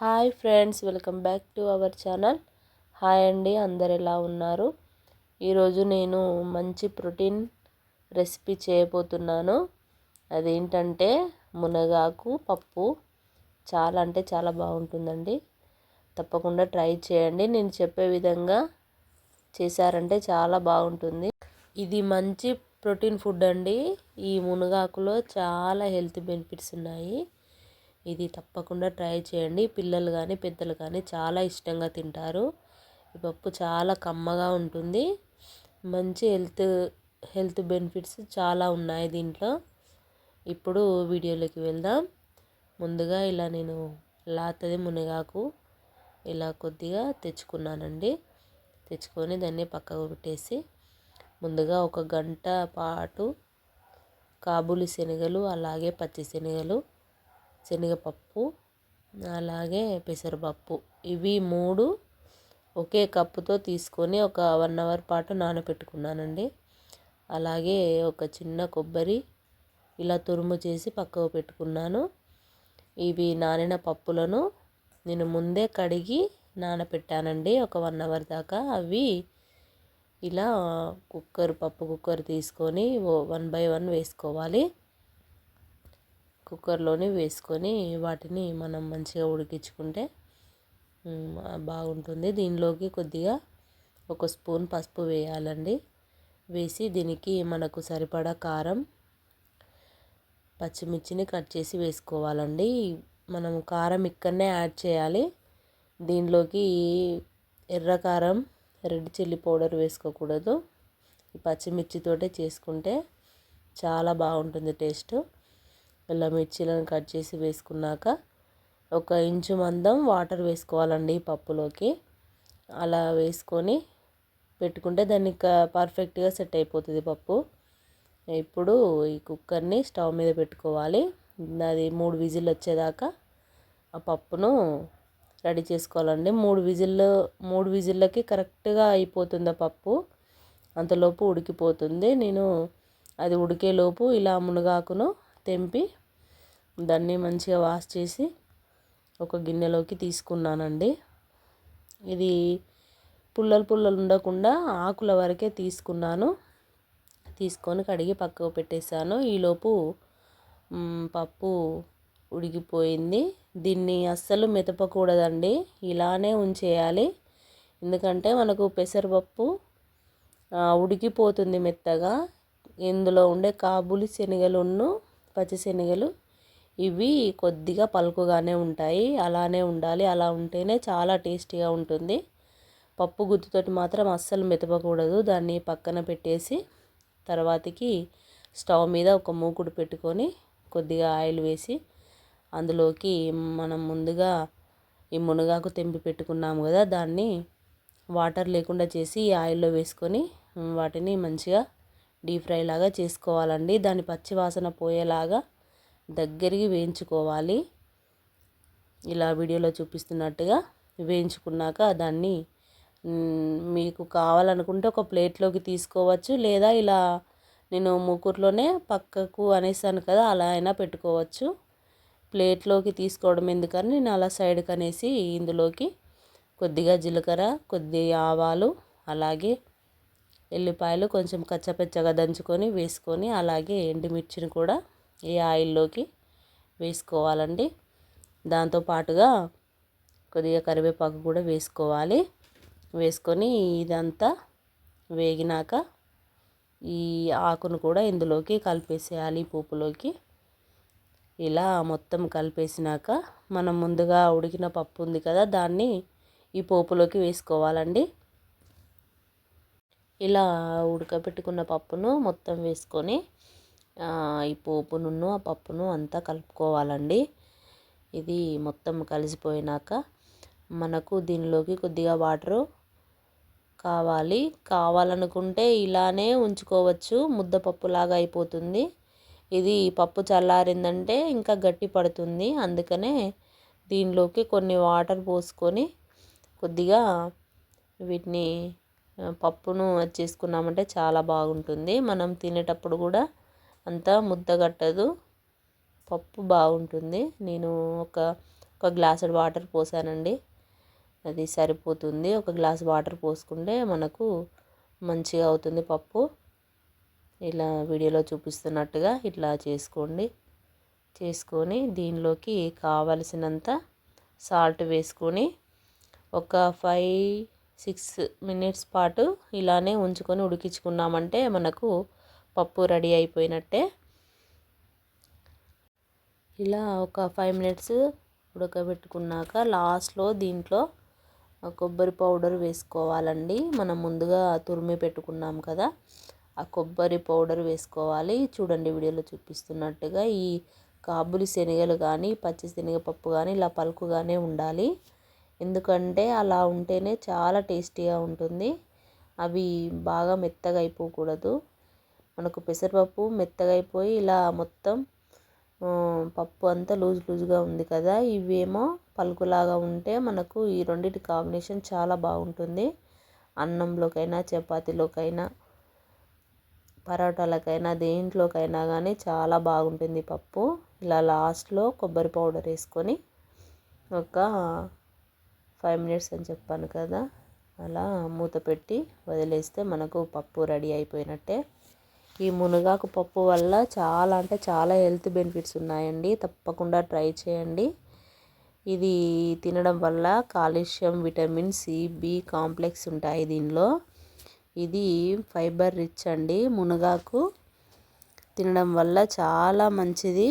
Hi friends welcome back to our channel. Hi అండి అందరు ఎలా ఉన్నారు? ఈరోజు నేను మంచి ప్రోటీన్ రెసిపీ చేయబోతున్నాను. అదేంటంటే మునగాకు పప్పు చాలా అంటే చాలా బాగుంటుందండి. తప్పకుండా ట్రై చేయండి. నేను చెప్పే విధంగా చేశారంటే చాలా బాగుంటుంది. ఇది మంచి ప్రోటీన్ ఫుడ్ అండి. ఈ మునగాకులో చాలా హెల్త్ బెనిఫిట్స్ ఉన్నాయి. ఇది తప్పకుండా ట్రై చేయండి. పిల్లలు కానీ పెద్దలు కానీ చాలా ఇష్టంగా తింటారు. ఈ పప్పు చాలా కమ్మగా ఉంటుంది. మంచి హెల్త్ హెల్త్ బెనిఫిట్స్ చాలా ఉన్నాయి దీంట్లో. ఇప్పుడు వీడియోలోకి వెళ్దాం. ముందుగా ఇలా నేను లాతది మునగాకు ఇలా కొద్దిగా తెచ్చుకున్నానండి. తెచ్చుకొని దాన్ని పక్కకు పెట్టేసి ముందుగా ఒక గంట పాటు కాబూలి శనగలు అలాగే పచ్చి శనగలు శనగపప్పు అలాగే పెసరపప్పు. ఇవి మూడు ఒకే కప్పుతో తీసుకొని ఒక వన్ అవర్ పాటు నానబెట్టుకున్నానండి. అలాగే ఒక చిన్న కొబ్బరి ఇలా తురుము చేసి పక్కకు పెట్టుకున్నాను. ఇవి నానిన పప్పులను నేను ముందే కడిగి నానబెట్టానండి. ఒక వన్ అవర్ దాకా అవి ఇలా కుక్కర్ పప్పు కుక్కర్ తీసుకొని వన్ బై వన్ వేసుకోవాలి. కుక్కర్లోనే వేసుకొని వాటిని మనం మంచిగా ఉడికించుకుంటే బాగుంటుంది. దీనిలోకి కొద్దిగా ఒక స్పూన్ పసుపు వేయాలండి. వేసి దీనికి మనకు సరిపడా కారం పచ్చిమిర్చిని కట్ చేసి వేసుకోవాలండి. మనం కారం ఇక్కడనే యాడ్ చేయాలి. దీనిలోకి ఎర్ర కారం రెడ్ చిల్లీ పౌడర్ వేసుకోకూడదు. ఈ పచ్చిమిర్చితోటే చేసుకుంటే చాలా బాగుంటుంది టేస్ట్. ఇలా మిర్చీలను కట్ చేసి వేసుకున్నాక ఒక ఇంచు మందం వాటర్ వేసుకోవాలండి పప్పులోకి. అలా వేసుకొని పెట్టుకుంటే దాన్ని పర్ఫెక్ట్గా సెట్ అయిపోతుంది పప్పు. ఇప్పుడు ఈ కుక్కర్ని స్టవ్ మీద పెట్టుకోవాలి. అది మూడు విజిల్ వచ్చేదాకా ఆ పప్పును రెడీ చేసుకోవాలండి. మూడు విజిల్లు మూడు విజిల్లకి కరెక్ట్గా అయిపోతుంది ఆ పప్పు. అంతలోపు ఉడికిపోతుంది. నేను అది ఉడికేలోపు ఇలా మునగాకును తెంపి దాన్ని మంచిగా వాష్ చేసి ఒక గిన్నెలోకి తీసుకున్నానండి. ఇది పుల్లలు పుల్లలు ఉండకుండా ఆకుల వరకే తీసుకున్నాను. తీసుకొని కడిగి పక్కకు పెట్టేశాను. ఈలోపు పప్పు ఉడికిపోయింది. దీన్ని అస్సలు మెతపకూడదండి. ఇలానే ఉంచేయాలి. ఎందుకంటే మనకు పెసరపప్పు ఉడికిపోతుంది మెత్తగా. ఇందులో ఉండే కాబూలి శనగలున్ను పచ్చిశనగలు ఇవి కొద్దిగా పలుకుగానే ఉంటాయి. అలానే ఉండాలి. అలా ఉంటేనే చాలా టేస్టీగా ఉంటుంది. పప్పు గుత్తుతోటి మాత్రం అస్సలు మెతపకూడదు దాన్ని పక్కన పెట్టేసి తర్వాతకి స్టవ్ మీద ఒక మూకుడు పెట్టుకొని కొద్దిగా ఆయిల్ వేసి అందులోకి మనం ముందుగా ఈ మునగాకు తెంపి పెట్టుకున్నాము కదా దాన్ని వాటర్ లేకుండా చేసి ఆయిల్లో వేసుకొని వాటిని మంచిగా డీప్ ఫ్రై లాగా చేసుకోవాలండి. దాని పచ్చి వాసన పోయేలాగా దగ్గరికి వేయించుకోవాలి. ఇలా వీడియోలో చూపిస్తున్నట్టుగా వేయించుకున్నాక దాన్ని మీకు కావాలనుకుంటే ఒక ప్లేట్లోకి తీసుకోవచ్చు. లేదా ఇలా నేను మూకూరులోనే పక్కకు అనేసాను కదా అలా అయినా పెట్టుకోవచ్చు. ప్లేట్లోకి తీసుకోవడం ఎందుకని నేను అలా సైడ్కి అనేసి ఇందులోకి కొద్దిగా జీలకర్ర కొద్ది ఆవాలు అలాగే ఎల్లిపాయలు కొంచెం కచ్చపచ్చగా దంచుకొని వేసుకొని అలాగే ఎండుమిర్చిని కూడా ఈ ఆయిల్లోకి వేసుకోవాలండి. దాంతో పాటుగా కొద్దిగా కరివేపాకు కూడా వేసుకోవాలి. వేసుకొని ఇదంతా వేగినాక ఈ ఆకును కూడా ఇందులోకి కలిపేసేయాలి పోపులోకి. ఇలా మొత్తం కలిపేసినాక మనం ముందుగా ఉడికిన పప్పు ఉంది కదా దాన్ని ఈ పోపులోకి వేసుకోవాలండి. ఇలా ఉడకబెట్టుకున్న పప్పును మొత్తం వేసుకొని ఈ పోపును ఆ పప్పును అంతా కలుపుకోవాలండి. ఇది మొత్తం కలిసిపోయినాక మనకు దీనిలోకి కొద్దిగా వాటరు కావాలి. కావాలనుకుంటే ఇలానే ఉంచుకోవచ్చు. ముద్దపప్పులాగా అయిపోతుంది. ఇది పప్పు చల్లారిందంటే ఇంకా గట్టి పడుతుంది. అందుకనే దీనిలోకి కొన్ని వాటర్ పోసుకొని కొద్దిగా వీటిని పప్పును చేసుకున్నామంటే చాలా బాగుంటుంది. మనం తినేటప్పుడు కూడా అంతా ముద్దగట్టదు పప్పు బాగుంటుంది. నేను ఒక ఒక గ్లాసుడ్ వాటర్ పోసానండి. అది సరిపోతుంది. ఒక గ్లాస్ వాటర్ పోసుకుంటే మనకు మంచిగా అవుతుంది పప్పు. ఇలా వీడియోలో చూపిస్తున్నట్టుగా ఇట్లా చేసుకోండి. చేసుకొని దీనిలోకి కావలసినంత సాల్ట్ వేసుకొని ఒక ఫైవ్ సిక్స్ మినిట్స్ పాటు ఇలానే ఉంచుకొని ఉడికించుకున్నామంటే మనకు పప్పు రెడీ అయిపోయినట్టే. ఇలా ఒక ఫైవ్ మినిట్స్ ఉడకబెట్టుకున్నాక లాస్ట్లో దీంట్లో కొబ్బరి పౌడర్ వేసుకోవాలండి. మనం ముందుగా తురిమి పెట్టుకున్నాం కదా ఆ కొబ్బరి పౌడర్ వేసుకోవాలి. చూడండి వీడియోలో చూపిస్తున్నట్టుగా ఈ కాబులి శనగలు కానీ పచ్చి శనగపప్పు కానీ ఇలా పలుకుగానే ఉండాలి. ఎందుకంటే అలా ఉంటేనే చాలా టేస్టీగా ఉంటుంది. అవి బాగా మెత్తగా అయిపోకూడదు. మనకు పెసరపప్పు మెత్తగా అయిపోయి ఇలా మొత్తం పప్పు అంతా లూజ్ లూజ్గా ఉంది కదా ఇవేమో పలుకులాగా ఉంటే మనకు ఈ రెండింటి కాంబినేషన్ చాలా బాగుంటుంది. అన్నంలోకైనా చపాతీలోకైనా పరోటాలకైనా దేంట్లోకైనా కానీ చాలా బాగుంటుంది పప్పు. ఇలా లాస్ట్లో కొబ్బరి పౌడర్ వేసుకొని ఒక ఫైవ్ మినిట్స్ అని చెప్పాను కదా అలా మూత పెట్టి వదిలేస్తే మనకు పప్పు రెడీ అయిపోయినట్టే. ఈ మునగాకు పప్పు వల్ల చాలా అంటే చాలా హెల్త్ బెనిఫిట్స్ ఉన్నాయండి. తప్పకుండా ట్రై చేయండి. ఇది తినడం వల్ల calcium vitamin C B complex ఉంటాయి దీనిలో. ఇది ఫైబర్ రిచ్ అండి మునగాకు. తినడం వల్ల చాలా మంచిది.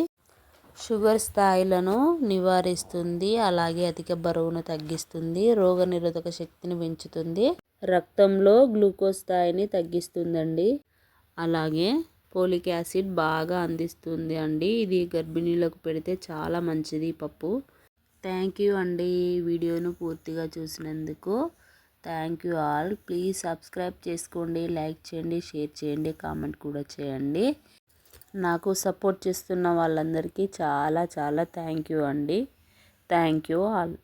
షుగర్ స్థాయిలను నివారిస్తుంది అలాగే అధిక బరువును తగ్గిస్తుంది రోగనిరోధక శక్తిని పెంచుతుంది రక్తంలో గ్లూకోజ్ స్థాయిని తగ్గిస్తుందండి. అలాగే పోలిక్ యాసిడ్ బాగా అందిస్తుంది అండి. ఇది గర్భిణీలకు పెడితే చాలా మంచిది పప్పు. థ్యాంక్ యూ అండి వీడియోను పూర్తిగా చూసినందుకు. Thank you all. Please subscribe చేసుకోండి లైక్ చేయండి షేర్ చేయండి కామెంట్ కూడా చేయండి. నాకు సపోర్ట్ చేస్తున్న వాళ్ళందరికీ చాలా చాలా థ్యాంక్ యూ అండి. Thank you all.